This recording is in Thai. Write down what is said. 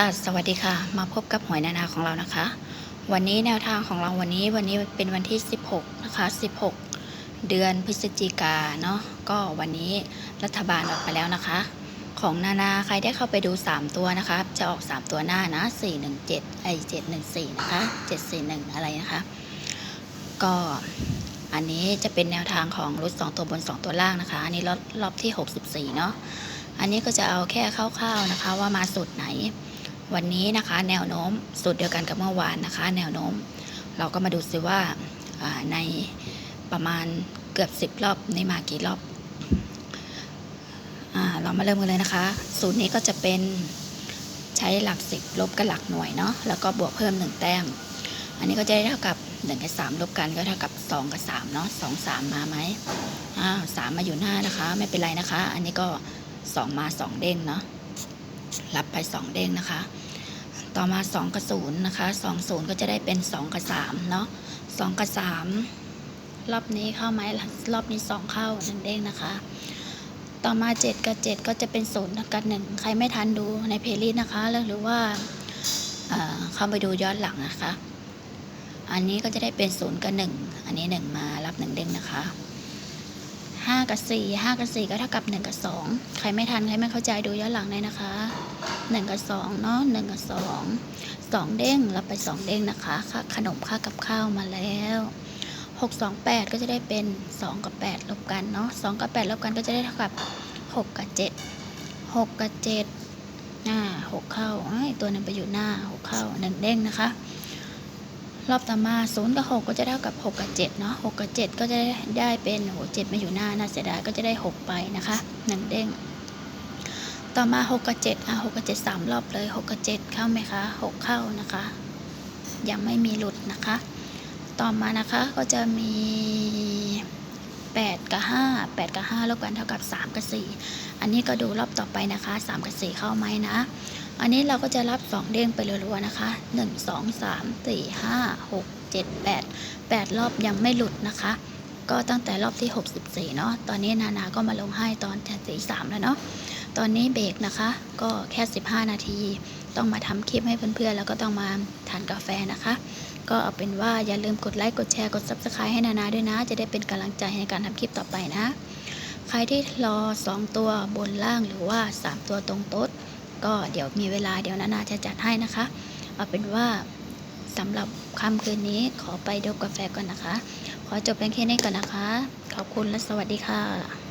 ค่ะ สวัสดีค่ะ มาพบกับหวยนานาของเรานะคะ วันนี้แนวทางของเราวันนี้วันนี้เป็นวันที่ 16 นะคะ 16 เดือนพฤศจิกาเนาะ ก็วันนี้รัฐบาลออกไปแล้วนะคะ ของนานาใครได้เข้าไปดู 3 ตัวนะคะ จะออก 3 ตัวหน้านะ 417 ไอ 714 นะคะ 741 อะไรนะคะ ก็อันนี้จะเป็นแนวทางของรถ2ตัวบน 2 ตัวล่างนะคะ อันนี้รอบรอบที่ 64 เนาะอันนี้ก็จะเอาแค่คร่าวๆนะคะว่ามาสุดไหน วันนี้นะคะแนวโน้มสุดเดียวกันกับเมื่อวานนะคะ แนวโน้ม เราก็มาดูซิว่าในประมาณเกือบสิบรอบในมากี่รอบอเรามาเริ่มกันเลยนะคะ สูตรนี้ก็จะเป็นใช้หลักสิบลบกับหลักหน่วยเนาะแล้วก็บวกเพิ่มหนึ่งแต้ม อันนี้ก็จะได้เท่ากับหนึ่งกับสามลบกันก็เท่ากับสองกับสามเนาะสองสามมาไหมอ้าวสามมาอยู่หน้านะคะ ไม่เป็นไรนะคะ อันนี้ก็สองมาสองเด้งเนาะรับไปสองเด้งนะคะ ต่อมาสองกับศูนนะคะสองศูนย์ก็จะได้เป็นสองกับสามเนาะสองกับสามรอบนี้เข้าไหมรอบนี้สองเข้าหนึ่งเด้งนะคะ ต่อมาเจ็ดกับเจ็ดก็จะเป็นศูนย์กับหนึ่งใครไม่ทันดูในเพลย์ลิสต์นะคะ หรือว่าเข้าไปดูย้อนหลังนะคะ อันนี้ก็จะได้เป็นศูนย์กับหนึ่งอันนี้หนึ่งมารับหนึ่งเด้งนะคะ ห้ากับสี่ห้ากับสี่ก็เท่ากับหนึ่งกับสองใครไม่ทัน ใครไม่เข้าใจดูย้อนหลังเลยนะคะหนึ่งกับสองเนาะหนึ่งกับสองสองเด้งรับไปสองเด้งนะคะค่าขนมค่ากับข้าวมาแล้วหกสองแปดก็จะได้เป็นสองกับแปดลบกันเนาะสองกับแปดลบกันก็จะได้เท่ากับหกกับเจ็ดหกกับเจ็ดอ่าหกเข้าเอ้ตัวนึงไปอยู่หน้าหกเข้าหนึ่งเด้งนะคะ รอบต่อมาศูนย์กับหกก็จะเท่ากับหกกับเจ็ดเนาะหกกับเจ็ดก็จะได้เป็นโหเจ็ดมาอยู่หน้าน่าเสียดายก็จะได้หกไปนะคะหนึ่งเด้งต่อมาหกกับเจ็ดอะหกกับเจ็ดสามรอบเลยหกกับเจ็ดเข้าไหมคะหกเข้านะคะ ยังไม่มีหลุดนะคะ ต่อมานะคะก็จะมีแปดกับห้าแปดกับห้าลบกันเท่ากับสามกับสี่อันนี้ก็ดูรอบต่อไปนะคะสามกับสี่เข้าไหมนะ อันนี้เราก็จะรับสองเด้งไปรัวๆนะคะหนึ่งสองสามสี่ห้าหกเจ็ดแปดแปดรอบยังไม่หลุดนะคะ ก็ตั้งแต่รอบที่ 64 เนาะตอนนี้นานาก็มาลงให้ตอนตีสามแล้วเนาะตอนนี้เบรกนะคะ ก็แค่ 15 นาที ต้องมาทำคลิปให้เพื่อนๆ แล้วก็ต้องมาทานกาแฟนะคะ ก็เอาเป็นว่าอย่าลืมกดไลค์ กดแชร์ กด Subscribe ให้นานาด้วยนะ จะได้เป็นกำลังใจในการทำคลิปต่อไปนะ ใครที่รอ 2 ตัวบนล่างหรือว่า 3 ตัวตรงโต๊ด ก็เดี๋ยวมีเวลาเดี๋ยวนานาจะจัดให้นะคะ เอาเป็นว่าสำหรับค่ำคืนนี้ขอไปดมกาแฟก่อนนะคะ ขอจบเพียงแค่นี้ก่อนนะคะ ขอบคุณและสวัสดีค่ะ